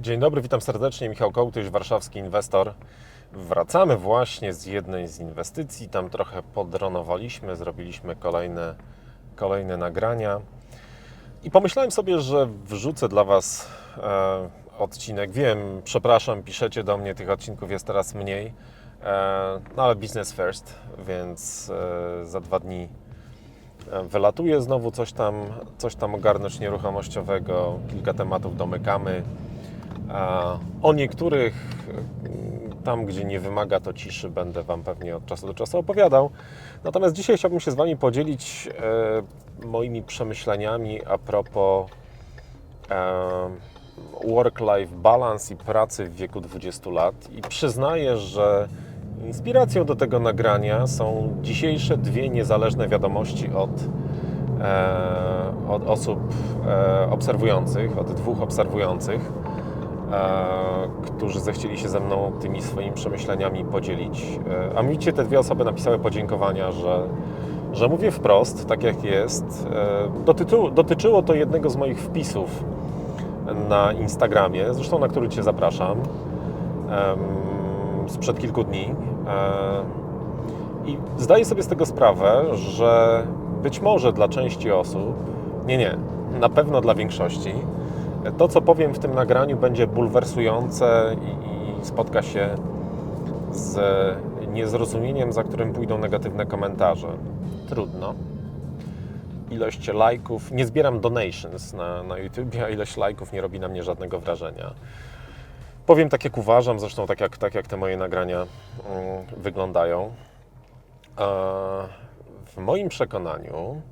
Dzień dobry, witam serdecznie. Michał Kołtyś, warszawski inwestor. Wracamy właśnie z jednej z inwestycji. Tam trochę podronowaliśmy, zrobiliśmy kolejne, kolejne nagrania. I pomyślałem sobie, że wrzucę dla Was e, odcinek. Wiem, przepraszam, piszecie do mnie, tych odcinków jest teraz mniej, e, no ale business first, więc e, za dwa dni e, wylatuję znowu coś tam, coś tam ogarnąć nieruchomościowego, kilka tematów domykamy. O niektórych, mm, tam gdzie nie wymaga to ciszy, będę Wam pewnie od czasu do czasu opowiadał. Natomiast dzisiaj chciałbym się z Wami podzielić e, moimi przemyśleniami a propos e, work-life balance i pracy w wieku 20 lat. I przyznaję, że inspiracją do tego nagrania są dzisiejsze dwie niezależne wiadomości od, e, od osób obserwujących, od dwóch obserwujących którzy zechcieli się ze mną tymi swoimi przemyśleniami podzielić. E, A mianowicie te dwie osoby napisały podziękowania, że, że mówię wprost, tak jak jest. E, Dotyczyło, dotyczyło to jednego z moich wpisów na Instagramie, zresztą na który Cię zapraszam, sprzed kilku dni. E, I zdaję sobie z tego sprawę, że być może dla części osób, nie, nie, na pewno dla większości, to, co powiem w tym nagraniu, będzie bulwersujące i, i spotka się z niezrozumieniem, za którym pójdą negatywne komentarze. Trudno. Ilość lajków, nie zbieram donations na, na YouTube, a ilość lajków nie robi na mnie żadnego wrażenia. Powiem tak, jak uważam, zresztą tak jak, tak jak te moje nagrania mm, wyglądają. W moim przekonaniu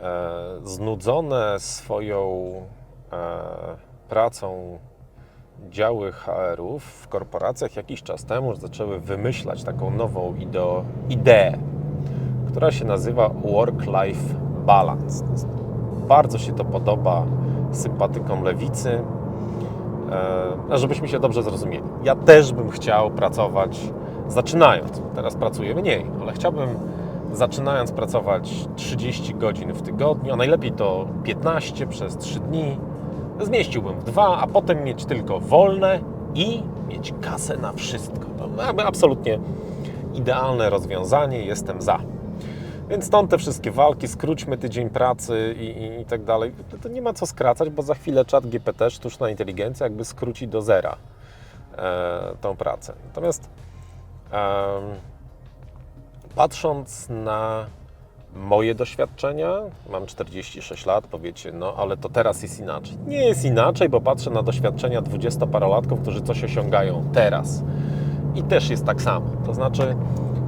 e, znudzone swoją pracą działy HR-ów w korporacjach jakiś czas temu zaczęły wymyślać taką nową ideo, ideę, która się nazywa Work-Life Balance. Bardzo się to podoba sympatykom lewicy, e, żebyśmy się dobrze zrozumieli. Ja też bym chciał pracować, zaczynając, teraz pracuję mniej, ale chciałbym zaczynając pracować 30 godzin w tygodniu, a najlepiej to 15 przez 3 dni, zmieściłbym w dwa, a potem mieć tylko wolne i mieć kasę na wszystko. To absolutnie idealne rozwiązanie, jestem za. Więc stąd te wszystkie walki, skróćmy tydzień pracy i, i, i tak dalej. To, to nie ma co skracać, bo za chwilę czat GPT, sztuczna inteligencja, jakby skróci do zera e, tą pracę. Natomiast em, patrząc na moje doświadczenia, mam 46 lat, powiecie, no ale to teraz jest inaczej. Nie jest inaczej, bo patrzę na doświadczenia dwudziestoparolatków, którzy coś osiągają teraz. I też jest tak samo. To znaczy,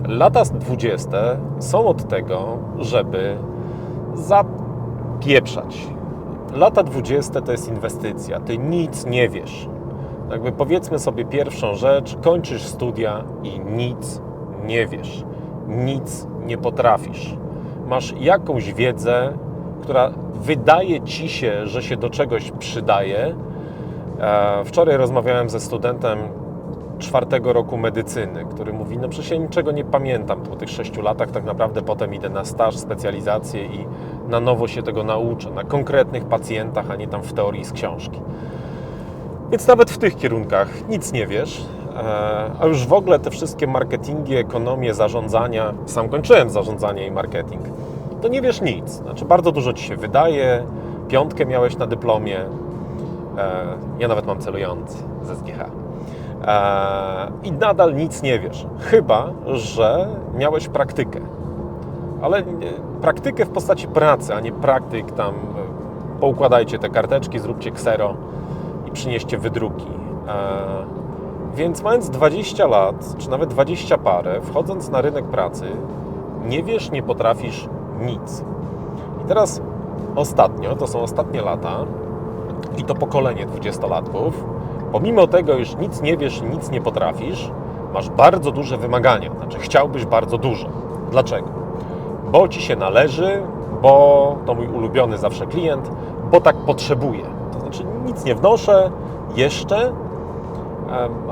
lata 20 są od tego, żeby zapieprzać. Lata 20 to jest inwestycja. Ty nic nie wiesz. Jakby powiedzmy sobie pierwszą rzecz, kończysz studia i nic nie wiesz. Nic nie potrafisz. Masz jakąś wiedzę, która wydaje ci się, że się do czegoś przydaje. E, Wczoraj rozmawiałem ze studentem czwartego roku medycyny, który mówi, no przecież ja niczego nie pamiętam po tych sześciu latach, tak naprawdę potem idę na staż, specjalizację i na nowo się tego nauczę, na konkretnych pacjentach, a nie tam w teorii z książki. Więc nawet w tych kierunkach nic nie wiesz, a już w ogóle te wszystkie marketingi, ekonomie, zarządzania, sam kończyłem zarządzanie i marketing, to nie wiesz nic. Znaczy bardzo dużo Ci się wydaje, piątkę miałeś na dyplomie, e, ja nawet mam celujący ze SGH. E, I nadal nic nie wiesz, chyba że miałeś praktykę. Ale e, praktykę w postaci pracy, a nie praktyk tam e, poukładajcie te karteczki, zróbcie ksero i przynieście wydruki. Więc mając 20 lat, czy nawet 20 parę, wchodząc na rynek pracy, nie wiesz, nie potrafisz nic. I teraz ostatnio, to są ostatnie lata, i to pokolenie dwudziestolatków, pomimo tego, iż nic nie wiesz, nic nie potrafisz, masz bardzo duże wymagania. Znaczy, chciałbyś bardzo dużo. Dlaczego? Bo ci się należy, bo to mój ulubiony zawsze klient, bo tak potrzebuję. To znaczy, nic nie wnoszę jeszcze,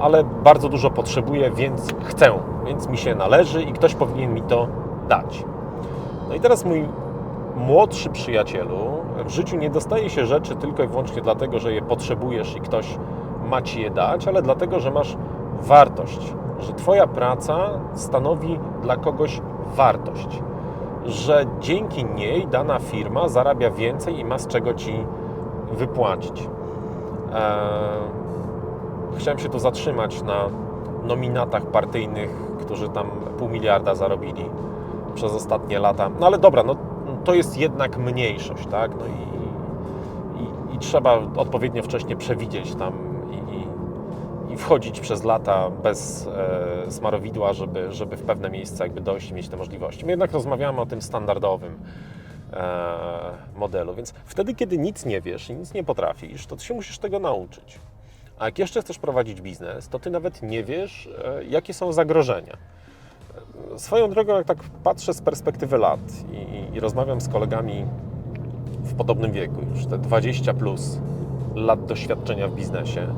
ale bardzo dużo potrzebuję, więc chcę, więc mi się należy i ktoś powinien mi to dać. No i teraz mój młodszy przyjacielu w życiu nie dostaje się rzeczy tylko i wyłącznie dlatego, że je potrzebujesz i ktoś ma ci je dać, ale dlatego, że masz wartość, że Twoja praca stanowi dla kogoś wartość, że dzięki niej dana firma zarabia więcej i ma z czego ci wypłacić. Chciałem się tu zatrzymać na nominatach partyjnych, którzy tam pół miliarda zarobili przez ostatnie lata. No ale dobra, no to jest jednak mniejszość, tak? No i, i, i trzeba odpowiednio wcześnie przewidzieć tam i, i, i wchodzić przez lata bez e, smarowidła, żeby, żeby w pewne miejsca jakby dojść i mieć te możliwości. My jednak rozmawiamy o tym standardowym e, modelu, więc wtedy, kiedy nic nie wiesz i nic nie potrafisz, to ty się musisz tego nauczyć. A jak jeszcze chcesz prowadzić biznes, to ty nawet nie wiesz, e, jakie są zagrożenia. Swoją drogą, jak tak patrzę z perspektywy lat i, i rozmawiam z kolegami w podobnym wieku, już te 20 plus lat doświadczenia w biznesie,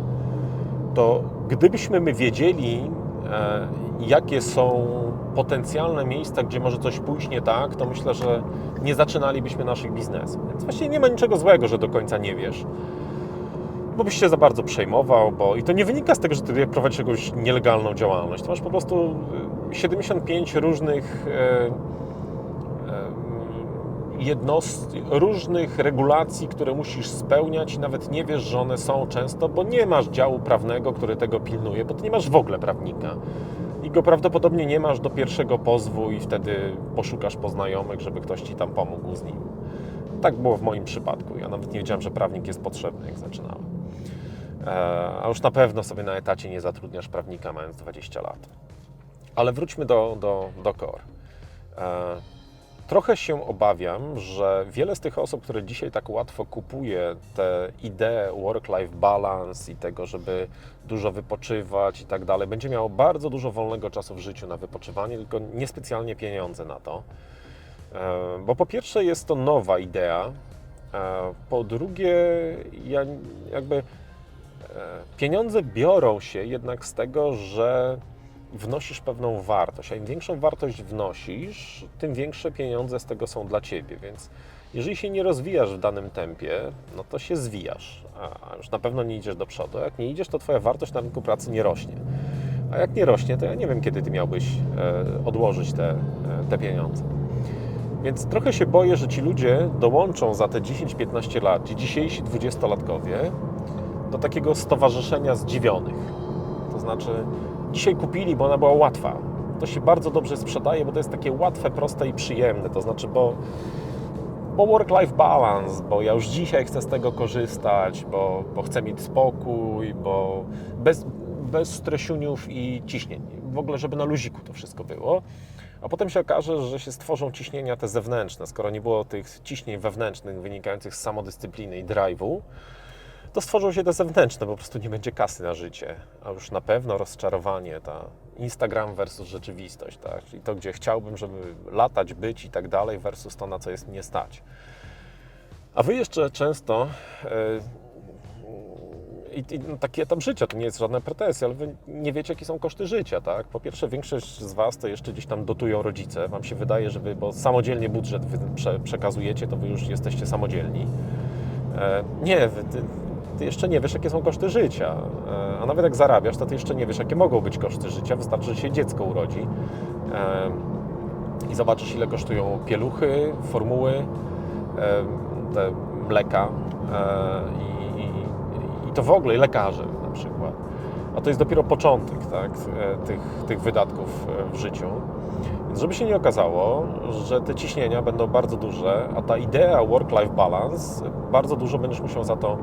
to gdybyśmy my wiedzieli, e, jakie są potencjalne miejsca, gdzie może coś pójść nie tak, to myślę, że nie zaczynalibyśmy naszych biznesów. Więc właściwie nie ma niczego złego, że do końca nie wiesz bo byś się za bardzo przejmował, bo i to nie wynika z tego, że ty prowadzisz jakąś nielegalną działalność. To masz po prostu 75 różnych e, e, jednost, różnych regulacji, które musisz spełniać i nawet nie wiesz, że one są często, bo nie masz działu prawnego, który tego pilnuje, bo ty nie masz w ogóle prawnika. I go prawdopodobnie nie masz do pierwszego pozwu i wtedy poszukasz poznajomych, żeby ktoś ci tam pomógł z nim. Tak było w moim przypadku. Ja nawet nie wiedziałem, że prawnik jest potrzebny, jak zaczynałem. E, a już na pewno sobie na etacie nie zatrudniasz prawnika mając 20 lat. Ale wróćmy do, do, do core. E, trochę się obawiam, że wiele z tych osób, które dzisiaj tak łatwo kupuje te idee work-life balance i tego, żeby dużo wypoczywać i tak dalej, będzie miało bardzo dużo wolnego czasu w życiu na wypoczywanie, tylko niespecjalnie pieniądze na to. E, bo po pierwsze jest to nowa idea, po drugie ja jakby pieniądze biorą się jednak z tego, że wnosisz pewną wartość, a im większą wartość wnosisz, tym większe pieniądze z tego są dla Ciebie, więc jeżeli się nie rozwijasz w danym tempie, no to się zwijasz, a już na pewno nie idziesz do przodu. Jak nie idziesz, to Twoja wartość na rynku pracy nie rośnie. A jak nie rośnie, to ja nie wiem, kiedy Ty miałbyś e, odłożyć te, e, te pieniądze. Więc trochę się boję, że ci ludzie dołączą za te 10-15 lat, ci dzisiejsi 20-latkowie, do takiego stowarzyszenia zdziwionych. To znaczy, dzisiaj kupili, bo ona była łatwa. To się bardzo dobrze sprzedaje, bo to jest takie łatwe, proste i przyjemne. To znaczy, bo, bo work-life balance, bo ja już dzisiaj chcę z tego korzystać, bo, bo chcę mieć spokój, bo bez, bez stresiuniów i ciśnień. W ogóle, żeby na luziku to wszystko było. A potem się okaże, że się stworzą ciśnienia te zewnętrzne. Skoro nie było tych ciśnień wewnętrznych wynikających z samodyscypliny i drive'u, to stworzą się te zewnętrzne, po prostu nie będzie kasy na życie, a już na pewno rozczarowanie, ta Instagram versus rzeczywistość, tak? Czyli to, gdzie chciałbym, żeby latać, być i tak dalej, versus to, na co jest mnie stać. A Wy jeszcze często yy, i, no, taki etap życia, to nie jest żadna pretensja, ale Wy nie wiecie, jakie są koszty życia, tak? Po pierwsze, większość z Was to jeszcze gdzieś tam dotują rodzice. Wam się wydaje, że Wy, bo samodzielnie budżet wy prze, przekazujecie, to Wy już jesteście samodzielni. E, nie, wy, ty, ty jeszcze nie wiesz, jakie są koszty życia. E, a nawet jak zarabiasz, to ty jeszcze nie wiesz, jakie mogą być koszty życia. Wystarczy, że się dziecko urodzi e, i zobaczysz, ile kosztują pieluchy, formuły, e, te mleka i, i, i to w ogóle, i lekarze na przykład. A to jest dopiero początek tak, tych, tych wydatków w życiu. Więc żeby się nie okazało, że te ciśnienia będą bardzo duże, a ta idea work-life balance, bardzo dużo będziesz musiał za to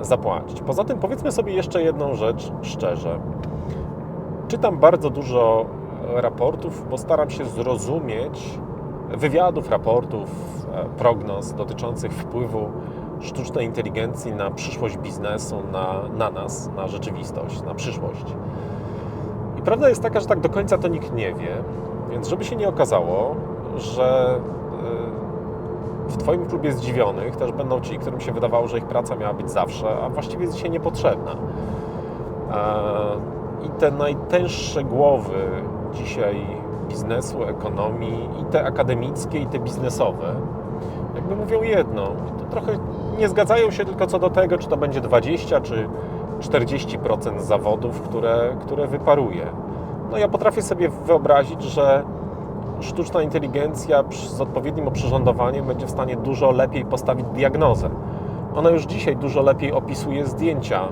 zapłacić. Poza tym powiedzmy sobie jeszcze jedną rzecz szczerze. Czytam bardzo dużo raportów, bo staram się zrozumieć wywiadów, raportów, e, prognoz dotyczących wpływu sztucznej inteligencji na przyszłość biznesu, na, na nas, na rzeczywistość, na przyszłość. I prawda jest taka, że tak do końca to nikt nie wie, więc żeby się nie okazało, że Twoim klubie zdziwionych też będą ci, którym się wydawało, że ich praca miała być zawsze, a właściwie jest dzisiaj niepotrzebna. I te najtęższe głowy dzisiaj biznesu, ekonomii, i te akademickie, i te biznesowe, jakby mówią jedno. To trochę nie zgadzają się tylko co do tego, czy to będzie 20 czy 40% zawodów, które, które wyparuje. No ja potrafię sobie wyobrazić, że sztuczna inteligencja z odpowiednim oprzyrządowaniem będzie w stanie dużo lepiej postawić diagnozę. Ona już dzisiaj dużo lepiej opisuje zdjęcia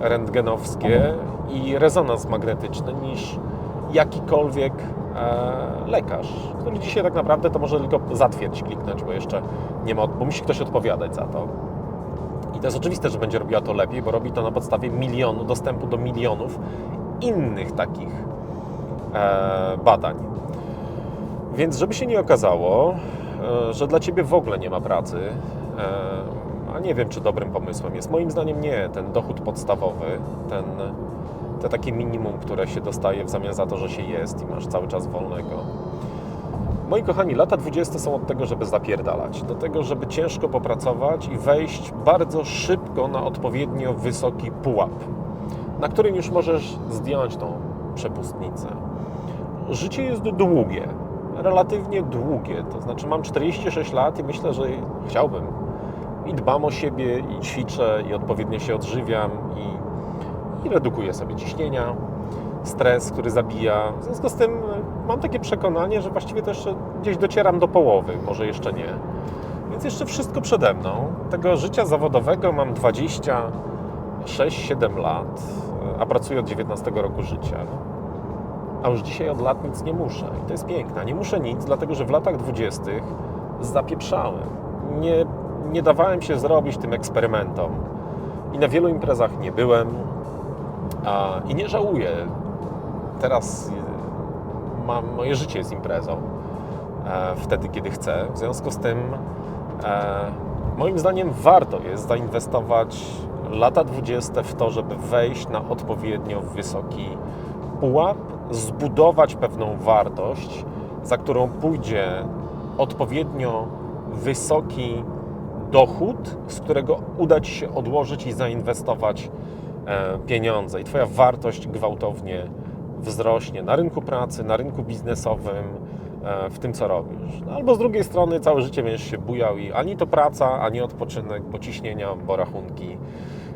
rentgenowskie i rezonans magnetyczny niż jakikolwiek e, lekarz, który dzisiaj tak naprawdę to może tylko zatwierdź kliknąć, bo jeszcze nie ma, bo musi ktoś odpowiadać za to. I to jest oczywiste, że będzie robiła to lepiej, bo robi to na podstawie milionu, dostępu do milionów innych takich e, badań. Więc żeby się nie okazało, e, że dla Ciebie w ogóle nie ma pracy, e, a nie wiem, czy dobrym pomysłem jest. Moim zdaniem nie. Ten dochód podstawowy, ten, te takie minimum, które się dostaje w zamian za to, że się jest i masz cały czas wolnego. Moi kochani, lata 20 są od tego, żeby zapierdalać, do tego, żeby ciężko popracować i wejść bardzo szybko na odpowiednio wysoki pułap, na którym już możesz zdjąć tą przepustnicę. Życie jest długie, relatywnie długie, to znaczy mam 46 lat i myślę, że chciałbym i dbam o siebie, i ćwiczę, i odpowiednio się odżywiam, i, i redukuję sobie ciśnienia, stres, który zabija. W związku z tym e, mam takie przekonanie, że właściwie też gdzieś docieram do połowy, może jeszcze nie. Więc jeszcze wszystko przede mną. Tego życia zawodowego mam 26-7 lat, e, a pracuję od 19 roku życia. A już dzisiaj od lat nic nie muszę. I to jest piękne. Nie muszę nic, dlatego że w latach 20 zapieprzałem. Nie, nie dawałem się zrobić tym eksperymentom. I na wielu imprezach nie byłem. A, I nie żałuję. Teraz y, mam, moje życie jest imprezą. E, wtedy, kiedy chcę. W związku z tym, e, moim zdaniem, warto jest zainwestować lata 20 w to, żeby wejść na odpowiednio wysoki pułap, zbudować pewną wartość, za którą pójdzie odpowiednio wysoki dochód, z którego uda Ci się odłożyć i zainwestować e, pieniądze. I Twoja wartość gwałtownie wzrośnie na rynku pracy, na rynku biznesowym, e, w tym, co robisz. No, albo z drugiej strony całe życie będziesz się bujał i ani to praca, ani odpoczynek, bo ciśnienia, bo rachunki.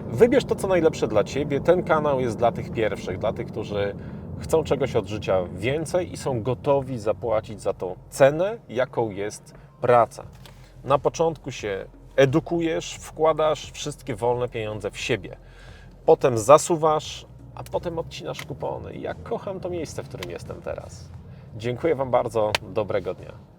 Wybierz to, co najlepsze dla Ciebie. Ten kanał jest dla tych pierwszych, dla tych, którzy chcą czegoś od życia więcej i są gotowi zapłacić za tą cenę, jaką jest praca. Na początku się edukujesz, wkładasz wszystkie wolne pieniądze w siebie. Potem zasuwasz, a potem odcinasz kupony. Ja kocham to miejsce, w którym jestem teraz. Dziękuję Wam bardzo. Dobrego dnia.